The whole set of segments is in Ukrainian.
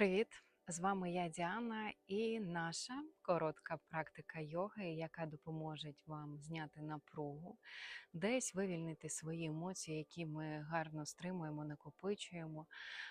Привіт! З вами я Діана і наша коротка практика йоги, яка допоможе вам зняти напругу, десь вивільнити свої емоції, які ми гарно стримуємо, накопичуємо.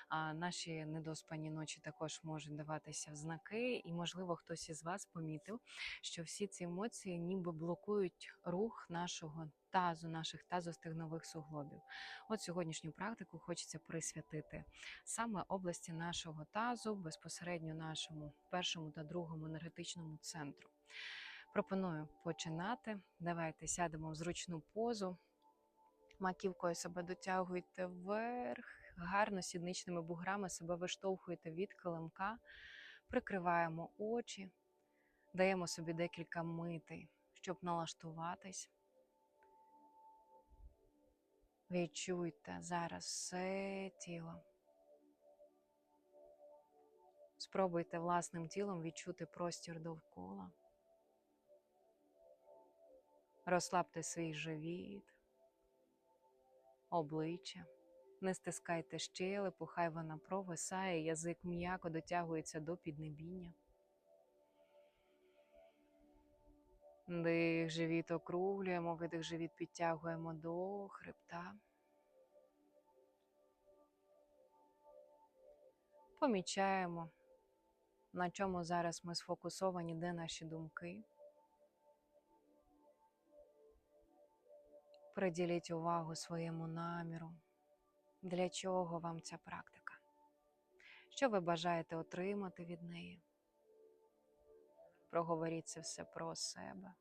А наші недоспані ночі також можуть даватися в знаки, і, можливо, хтось із вас помітив, що всі ці емоції ніби блокують рух нашого тазу, наших тазостигнових суглобів. От сьогоднішню практику хочеться присвятити саме області нашого тазу, безпосередньо нашому першому та другому енергетичному центру. Пропоную починати. Давайте сядемо в зручну позу. Маківкою себе дотягуйте вверх, гарно сідничними буграми себе виштовхуєте від килимка, прикриваємо очі, даємо собі декілька митей, щоб налаштуватись. Відчуйте зараз все тіло. Спробуйте власним тілом відчути простір довкола. Розслабте свій живіт, обличчя, не стискайте щелепу, хай вона провисає, язик м'яко дотягується до піднебіння. Дих, живіт округлюємо, видих, живіт підтягуємо до хребта. Помічаємо, на чому зараз ми сфокусовані, де наші думки. Приділіть увагу своєму наміру. Для чого вам ця практика? Що ви бажаєте отримати від неї? Проговоріть це все про себе.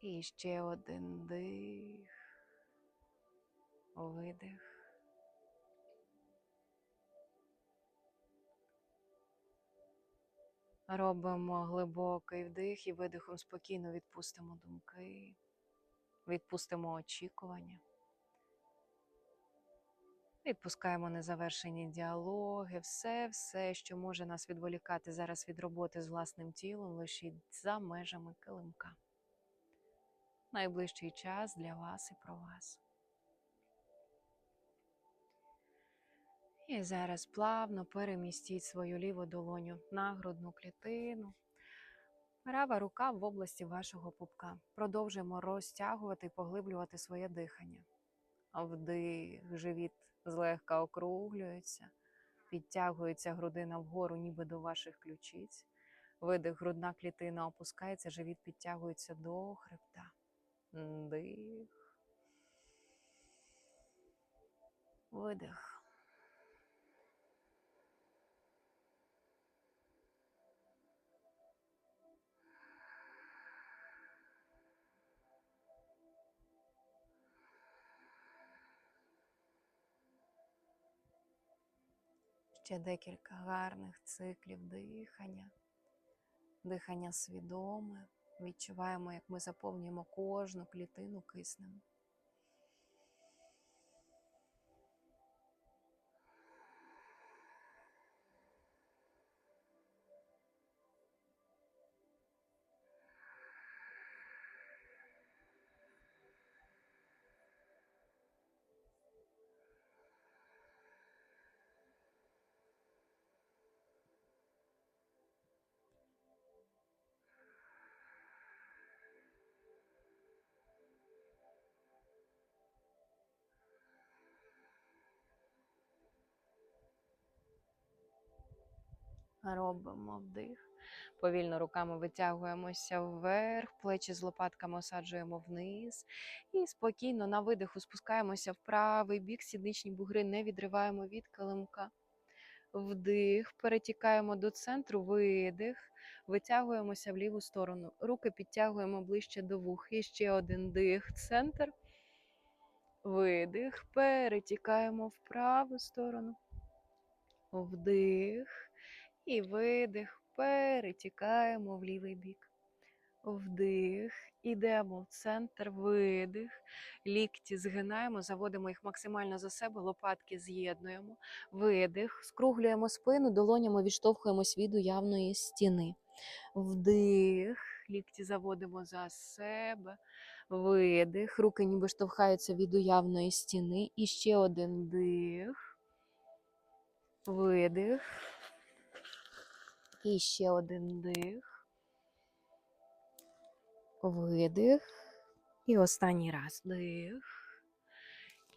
І ще один дих, видих. Робимо глибокий вдих і видихом спокійно відпустимо думки, відпустимо очікування. Відпускаємо незавершені діалоги, все, все, що може нас відволікати зараз від роботи з власним тілом, лишіть за межами килимка. Найближчий час для вас і про вас. І зараз плавно перемістіть свою ліву долоню на грудну клітину. Права рука в області вашого пупка. Продовжуємо розтягувати і поглиблювати своє дихання. Вдих, живіт злегка округлюється, підтягується грудина вгору, ніби до ваших ключиць. Видих, грудна клітина опускається, живіт підтягується до хребта. Дих. Видих. Ще декілька гарних циклів дихання, дихання свідоме. Відчуваємо, як ми заповнюємо кожну клітину киснем. Робимо вдих. Повільно руками витягуємося вверх, плечі з лопатками осаджуємо вниз. І спокійно на видиху спускаємося в правий бік, сідничні бугри не відриваємо від килимка. Вдих, перетікаємо до центру, видих, витягуємося в ліву сторону. Руки підтягуємо ближче до вух. І ще один дих, центр. Видих, перетікаємо в праву сторону. Вдих. І видих, перетікаємо в лівий бік. Вдих, ідемо в центр, видих, лікті згинаємо, заводимо їх максимально за себе, лопатки з'єднуємо, видих, скруглюємо спину, долонями відштовхуємось від уявної стіни. Вдих, лікті заводимо за себе, видих, руки ніби штовхаються від уявної стіни. І ще один дих. Видих. І ще один дих. Видих. І останній раз дих.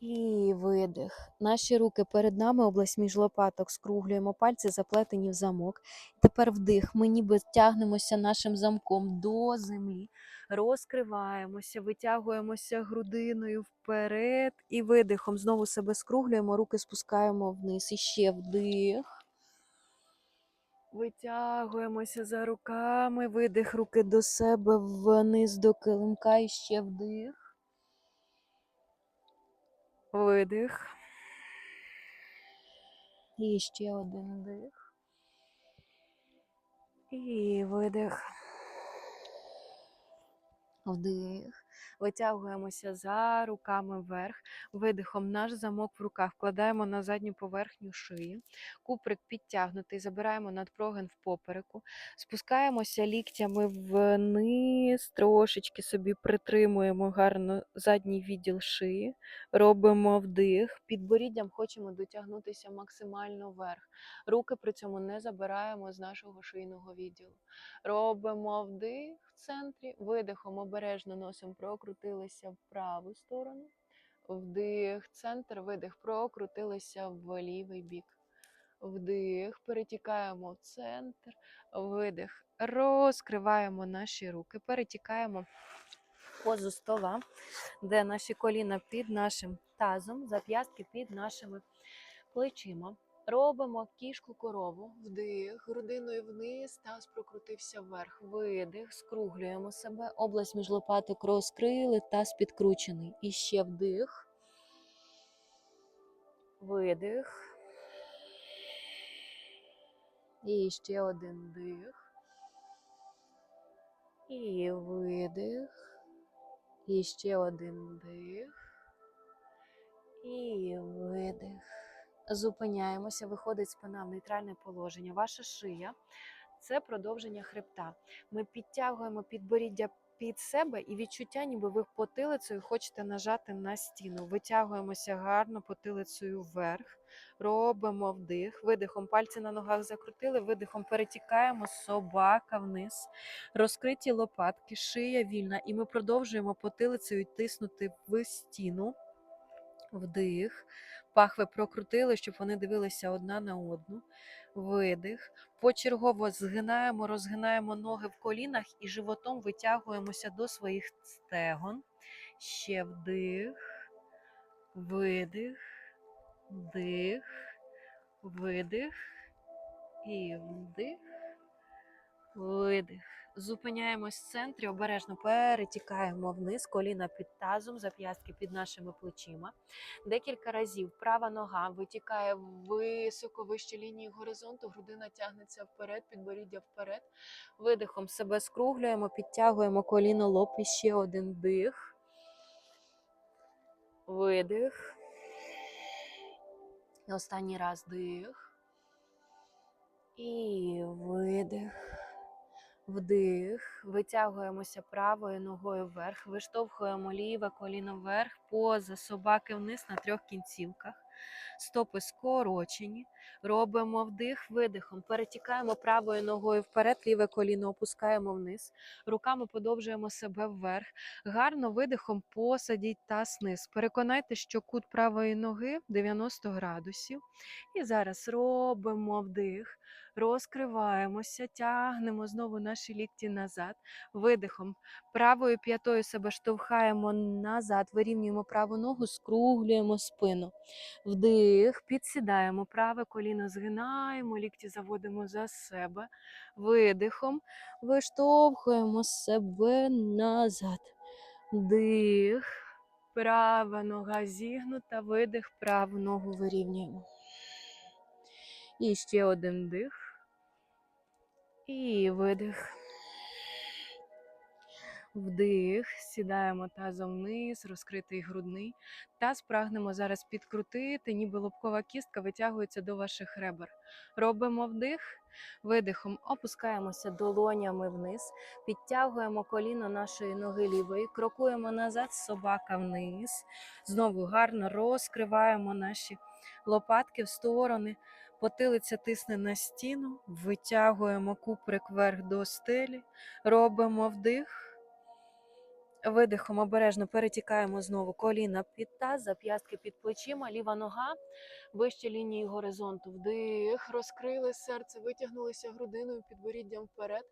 І видих. Наші руки перед нами, область між лопаток, скруглюємо пальці, заплетені в замок. Тепер вдих. Ми ніби тягнемося нашим замком до землі. Розкриваємося, витягуємося грудиною вперед і видихом. Знову себе скруглюємо, руки спускаємо вниз. І ще вдих. Витягуємося за руками, видих руки до себе вниз до килимка і ще вдих. Видих. І ще один дих. І видих. Вдих. Витягуємося за руками вверх. Видихом наш замок в руках вкладаємо на задню поверхню шиї. Куприк підтягнутий, забираємо надпрогин в попереку. Спускаємося ліктями вниз, трошечки собі притримуємо гарно задній відділ шиї. Робимо вдих. Підборіддям хочемо дотягнутися максимально вверх. Руки при цьому не забираємо з нашого шийного відділу. Робимо вдих центрі, видихом обережно носом прокрутилися в праву сторону. Вдих, центр, видих, прокрутилися в лівий бік. Вдих, перетікаємо в центр, видих, розкриваємо наші руки, перетікаємо в позу стола, де наші коліна під нашим тазом, зап'ястки під нашими плечима. Робимо кішку корову, вдих, грудиною вниз, таз прокрутився вверх. Видих, скруглюємо себе, область між лопаток розкрили, таз підкручений. І ще вдих. Видих. І ще один дих. І видих. І ще один дих. І видих. Зупиняємося, виходить спина в нейтральне положення. Ваша шия це продовження хребта. Ми підтягуємо підборіддя під себе і відчуття, ніби ви потилицею хочете нажати на стіну. Витягуємося гарно потилицею вверх, робимо вдих, видихом пальці на ногах закрутили, видихом перетікаємо собака вниз, розкриті лопатки, шия вільна, і ми продовжуємо потилицею тиснути в стіну. Вдих. Пахви прокрутили, щоб вони дивилися одна на одну. Видих. Почергово згинаємо, розгинаємо ноги в колінах і животом витягуємося до своїх стегон. Ще вдих, видих, вдих, видих і вдих, видих. Зупиняємось в центрі, обережно перетікаємо вниз, коліна під тазом, зап'ястки під нашими плечима. Декілька разів права нога витікає високо вище лінії горизонту, грудина тягнеться вперед, підборіддя вперед. Видихом себе скруглюємо, підтягуємо коліно, лоб і ще один дих. Видих. І останній раз дих. І видих. Вдих, витягуємося правою ногою вверх, виштовхуємо ліве коліно вверх, поза собаки вниз на трьох кінцівках. Стопи скорочені. Робимо вдих, видихом. Перетікаємо правою ногою вперед, ліве коліно опускаємо вниз. Руками подовжуємо себе вверх. Гарно видихом посадіть таз вниз. Переконайте, що кут правої ноги 90 градусів. І зараз робимо вдих. Розкриваємося, тягнемо знову наші лікті назад. Видихом. Правою п'ятою себе штовхаємо назад, вирівнюємо праву ногу, скруглюємо спину. Вдих, підсідаємо, праве коліно згинаємо, лікті заводимо за себе. Видихом виштовхуємо себе назад. Дих. Права нога зігнута, видих, праву ногу вирівнюємо. І ще один дих. І видих. Вдих, сідаємо тазом вниз, розкритий грудний. Таз прагнемо зараз підкрутити, ніби лобкова кістка витягується до ваших ребер. Робимо вдих, видихом опускаємося долонями вниз, підтягуємо коліно нашої ноги лівої, крокуємо назад, собака вниз. Знову гарно розкриваємо наші лопатки в сторони, потилиця тисне на стіну, витягуємо куприк вверх до стелі, робимо вдих. Видихом обережно перетікаємо знову коліна під таз, зап'ястки під плечима, ліва нога вище лінії горизонту. Вдих, розкрили серце, витягнулися грудиною підборіддям вперед.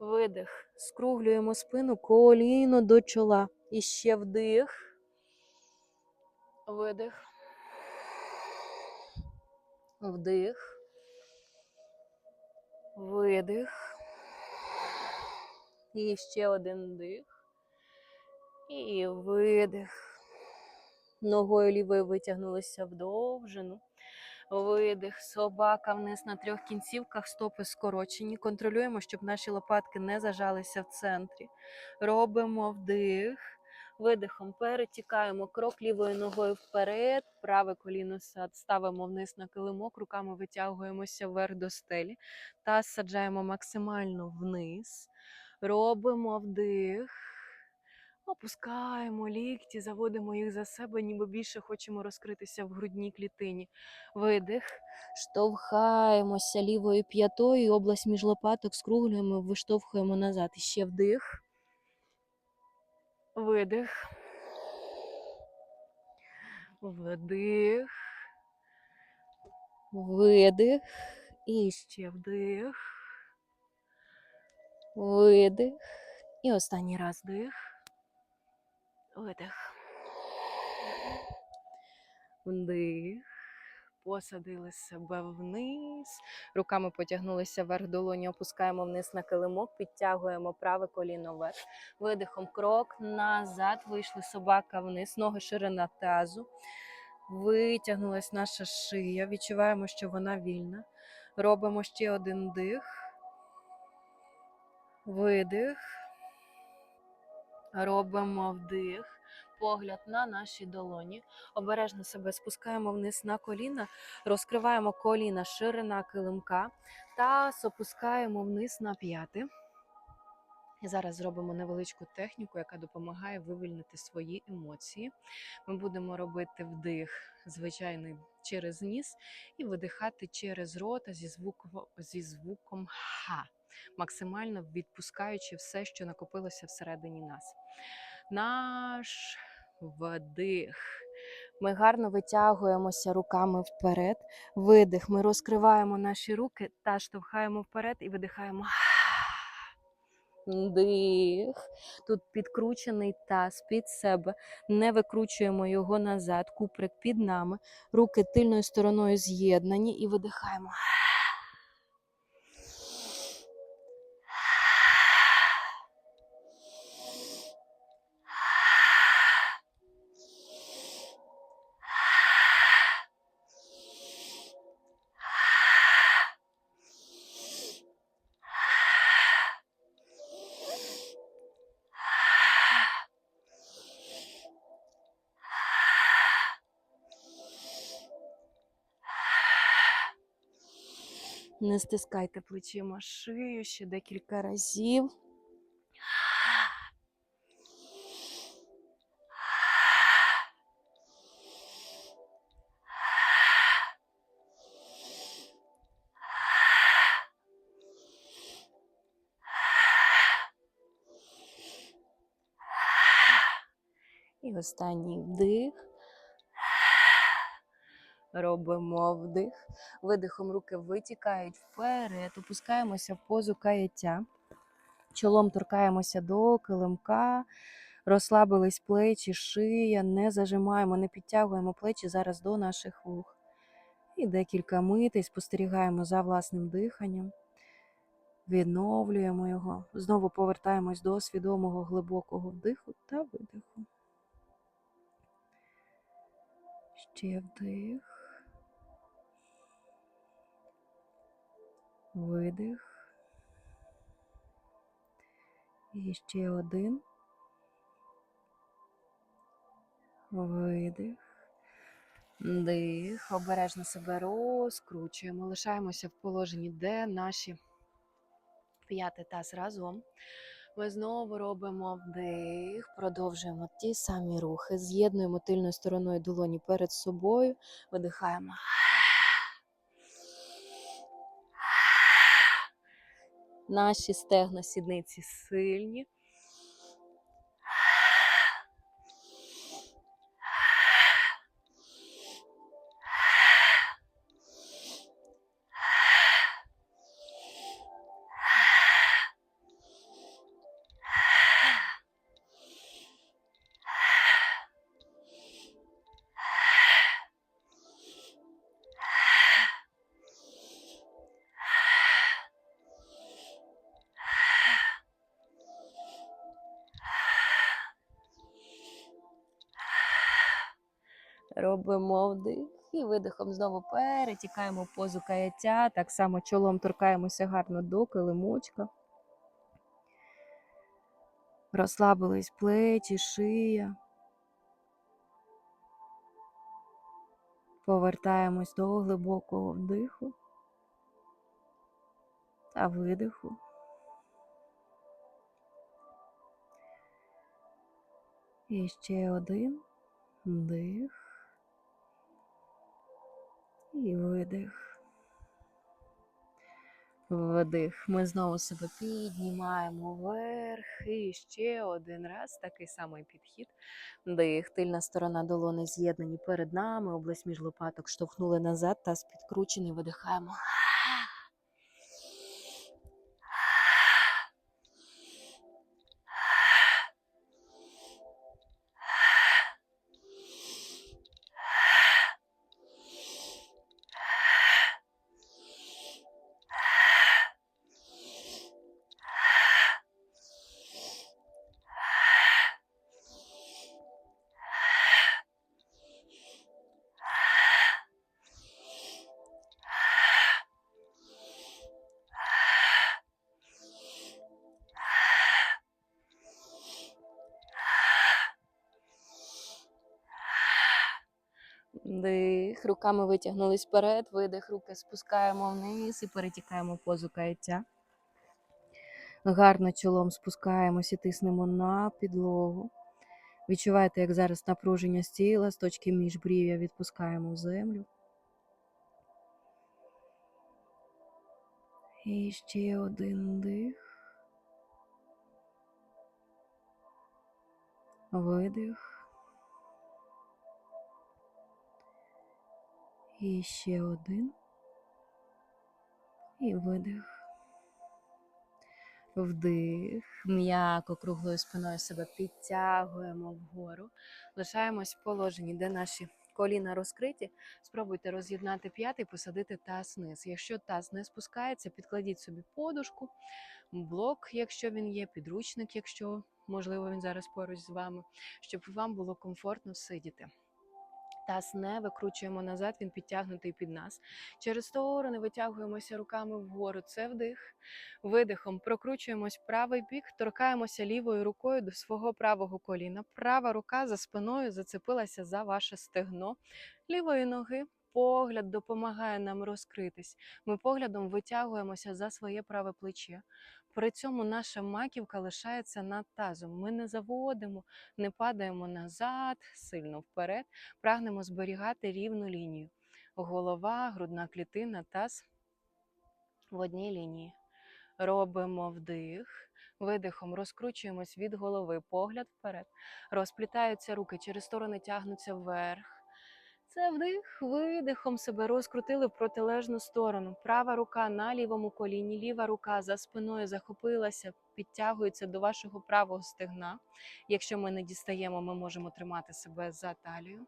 Видих. Скруглюємо спину, коліно до чола. І ще вдих. Видих. Вдих. Видих. І ще один вдих. І видих. Ногою лівою витягнулися в довжину. Видих. Собака вниз на трьох кінцівках, стопи скорочені. Контролюємо, щоб наші лопатки не зажалися в центрі. Робимо вдих. Видихом перетікаємо крок лівою ногою вперед, праве коліно ставимо вниз на килимок, руками витягуємося вверх до стелі. Таз саджаємо максимально вниз. Робимо вдих. Опускаємо лікті, заводимо їх за себе, ніби більше хочемо розкритися в грудній клітині. Видих. Штовхаємося лівою п'ятою, область між лопаток скруглюємо, виштовхуємо назад. І ще вдих. Видих. Вдих. Видих. І ще вдих. Видих. І останній раз вдих. Видих. Вдих. Посадили себе вниз. Руками потягнулися вверх долоні, опускаємо вниз на килимок, підтягуємо праве коліно вверх. Видихом крок назад. Вийшли собака вниз, ноги ширина тазу. Витягнулась наша шия. Відчуваємо, що вона вільна. Робимо ще один дих. Видих. Робимо вдих. Погляд на наші долоні. Обережно себе спускаємо вниз на коліна, розкриваємо коліна, ширина килимка та опускаємо вниз на п'яти. І зараз зробимо невеличку техніку, яка допомагає вивільнити свої емоції. Ми будемо робити вдих звичайний через ніс і видихати через рота зі звуком, зі звуком ха, максимально відпускаючи все, що накопилося всередині нас. Наш вдих. Ми гарно витягуємося руками вперед. Видих. Ми розкриваємо наші руки та штовхаємо вперед і видихаємо. Дих. Тут підкручений таз під себе. Не викручуємо його назад. Куприк під нами. Руки тильною стороною з'єднані і видихаємо. Не стискайте плечима шию ще декілька разів. І останній вдих. Робимо вдих. Видихом руки витікають вперед, опускаємося в позу каяття. Чолом торкаємося до килимка, розслабились плечі, шия, не зажимаємо, не підтягуємо плечі зараз до наших вух. І декілька митей спостерігаємо за власним диханням, відновлюємо його. Знову повертаємось до свідомого глибокого вдиху та видиху. Ще вдих. Видих. І ще один. Видих. Дих. Обережно себе розкручуємо. Лишаємося в положенні, де наші п'яти таз разом. Ми знову робимо вдих, продовжуємо ті самі рухи, з'єднуємо тильною стороною долоні перед собою, видихаємо. Наші стегна сідниці сильні. Видихом знову перетікаємо позу каяття. Так само чолом торкаємося гарно до килимочка. Розслабились плечі, шия. Повертаємось до глибокого вдиху та видиху. І ще один вдих. І видих. Вдих. Ми знову себе піднімаємо вверх. І ще один раз такий самий підхід. Дих. Тильна сторона долони з'єднані перед нами. Область між лопаток штовхнули назад, таз підкручений. Видихаємо. Вдих. Руками витягнулись вперед, видих, руки спускаємо вниз і перетікаємо позу каяття. Гарно чолом спускаємось і тиснемо на підлогу. Відчуваєте, як зараз напруження з тіла, з точки міжбрів'я відпускаємо в землю. І ще один дих. Видих. І ще один. І видих. Вдих. М'яко круглою спиною себе підтягуємо вгору. Лишаємось в положенні, де наші коліна розкриті. Спробуйте роз'єднати п'ятий, посадити таз вниз. Якщо таз не спускається, підкладіть собі подушку, блок, якщо він є, підручник, якщо можливо він зараз поруч з вами, щоб вам було комфортно сидіти. Таз не викручуємо назад, він підтягнутий під нас. Через сторони витягуємося руками вгору. Це вдих. Видихом прокручуємось правий бік, торкаємося лівою рукою до свого правого коліна. Права рука за спиною зацепилася за ваше стегно лівої ноги. Погляд допомагає нам розкритись. Ми поглядом витягуємося за своє праве плече. При цьому наша маківка лишається над тазом. Ми не заводимо, не падаємо назад, сильно вперед. Прагнемо зберігати рівну лінію. Голова, грудна клітина, таз в одній лінії. Робимо вдих. Видихом розкручуємось від голови, погляд вперед. Розплітаються руки, через сторони тягнуться вверх. Це вдих, видихом себе розкрутили в протилежну сторону. Права рука на лівому коліні, ліва рука за спиною захопилася, підтягується до вашого правого стегна. Якщо ми не дістаємо, ми можемо тримати себе за талію.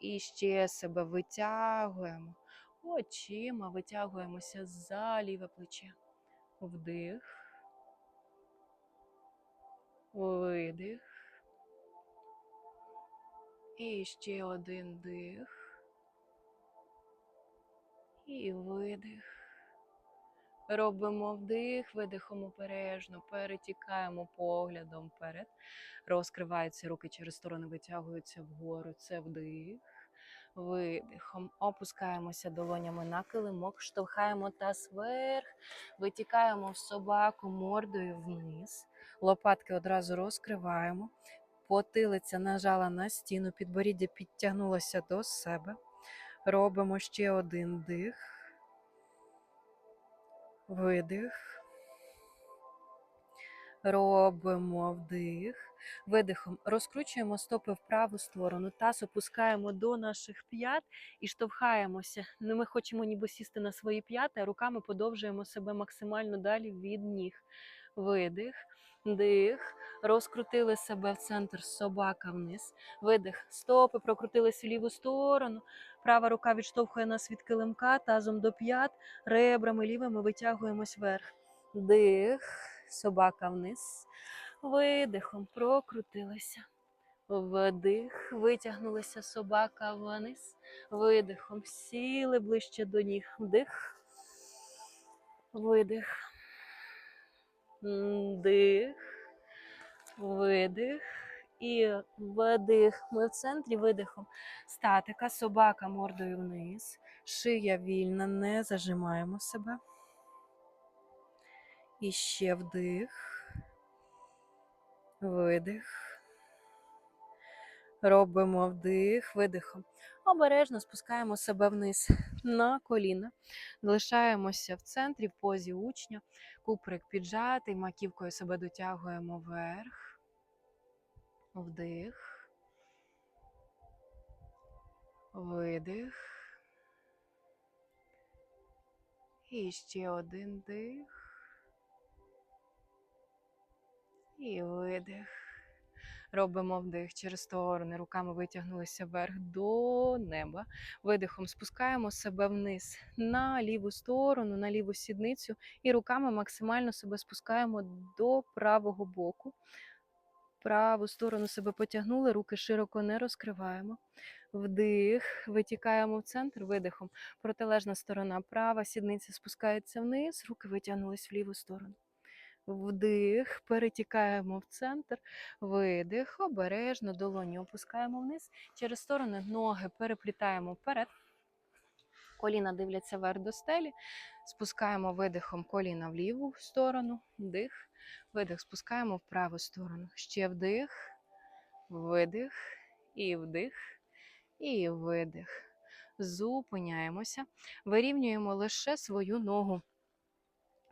І ще себе витягуємо. Очима витягуємося за ліве плече. Вдих. Видих. І ще один дих. І видих. Робимо вдих, видихом обережно, перетікаємо поглядом вперед. Розкриваються руки через сторони, витягуються вгору. Це вдих. Видихом. Опускаємося долонями на килимок, штовхаємо таз вверх, витікаємо в собаку мордою вниз. Лопатки одразу розкриваємо. Потилиця нажала на стіну, підборіддя підтягнулося до себе. Робимо ще один дих. Видих. Робимо вдих. Видихом розкручуємо стопи в праву сторону. Таз опускаємо до наших п'ят і штовхаємося. Ну, Ми хочемо ніби сісти на свої п'яти, а руками подовжуємо себе максимально далі від ніг. Видих, дих. Розкрутили себе в центр собака вниз. Видих. Стопи прокрутились в ліву сторону. Права рука відштовхує нас від килимка, тазом до п'ят, ребрами лівими витягуємось вверх. Дих, собака вниз. Видихом прокрутилися. Вдих, витягнулися собака вниз. Видихом сіли ближче до ніг. Вдих. Видих. Дих. Видих. І вдих. Ми в центрі видихом. Статика, собака мордою вниз. Шия вільна, не зажимаємо себе. І ще вдих. Видих. Робимо вдих, видихом. Обережно спускаємо себе вниз на коліна. Залишаємося в центрі в позі учня. Куприк піджатий, маківкою себе дотягуємо вверх. Вдих. Видих. І ще один дих. І видих. Робимо вдих через сторони. Руками витягнулися вверх до неба. Видихом спускаємо себе вниз на ліву сторону, на ліву сідницю. І руками максимально себе спускаємо до правого боку. Праву сторону себе потягнули, руки широко не розкриваємо. Вдих, витікаємо в центр, видихом. Протилежна сторона права, сідниця спускається вниз, руки витягнулись в ліву сторону. Вдих, перетікаємо в центр, видих, обережно, долоні опускаємо вниз. Через сторони ноги переплітаємо вперед. Коліна дивляться вверх до стелі. Спускаємо видихом коліна в ліву сторону, вдих, видих, спускаємо в праву сторону. Ще вдих, видих, і вдих, і видих. Зупиняємося, вирівнюємо лише свою ногу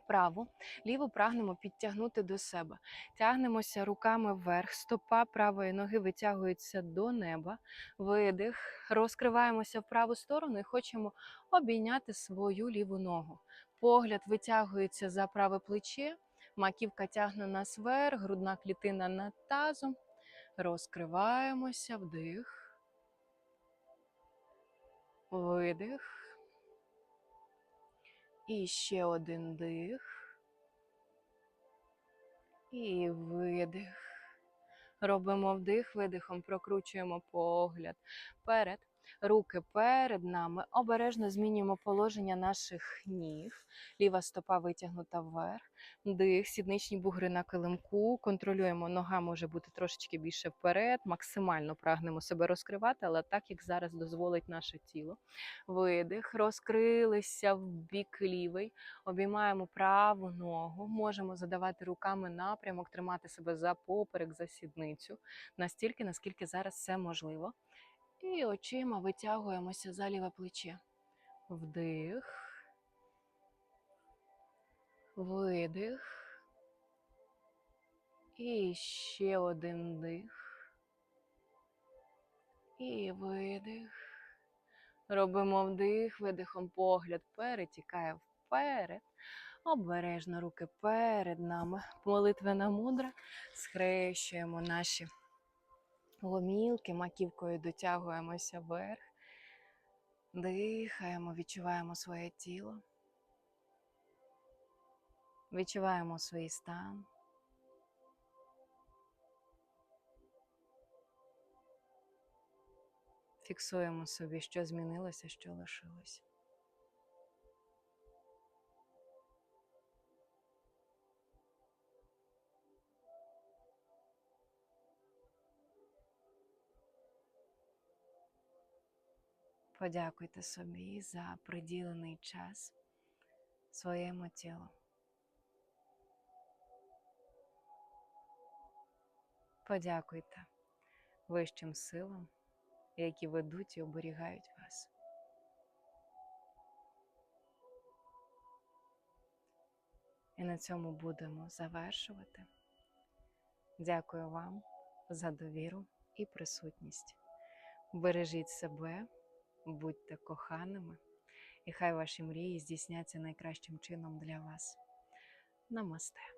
праву, ліву прагнемо підтягнути до себе. Тягнемося руками вверх, стопа правої ноги витягується до неба. Видих, розкриваємося в праву сторону і хочемо обійняти свою ліву ногу. Погляд витягується за праве плече, маківка тягне нас вверх, грудна клітина над тазом. Розкриваємося, вдих. Видих. І ще один дих. І видих. Робимо вдих, видихом, прокручуємо погляд перед. Руки перед нами. Обережно змінюємо положення наших ніг. Ліва стопа витягнута вверх. Дих, сідничні бугри на килимку. Контролюємо, нога може бути трошечки більше вперед. Максимально прагнемо себе розкривати, але так, як зараз дозволить наше тіло. Видих, розкрилися в бік лівий. Обіймаємо праву ногу. Можемо задавати руками напрямок, тримати себе за поперек, за сідницю. Настільки, наскільки зараз це можливо. І очима витягуємося за ліве плече. Вдих. Видих. І ще один дих. І видих. Робимо вдих, видихом погляд перетікає вперед. Обережно руки перед нами. Молитвена мудра. Схрещуємо наші гомілки, маківкою дотягуємося вверх. Дихаємо, відчуваємо своє тіло. Відчуваємо свій стан. Фіксуємо собі, що змінилося, що лишилося. Подякуйте собі за приділений час своєму тілу. Подякуйте вищим силам, які ведуть і оберігають вас. І на цьому будемо завершувати. Дякую вам за довіру і присутність. Бережіть себе, будьте коханими, і хай ваші мрії здійсняться найкращим чином для вас. Намасте.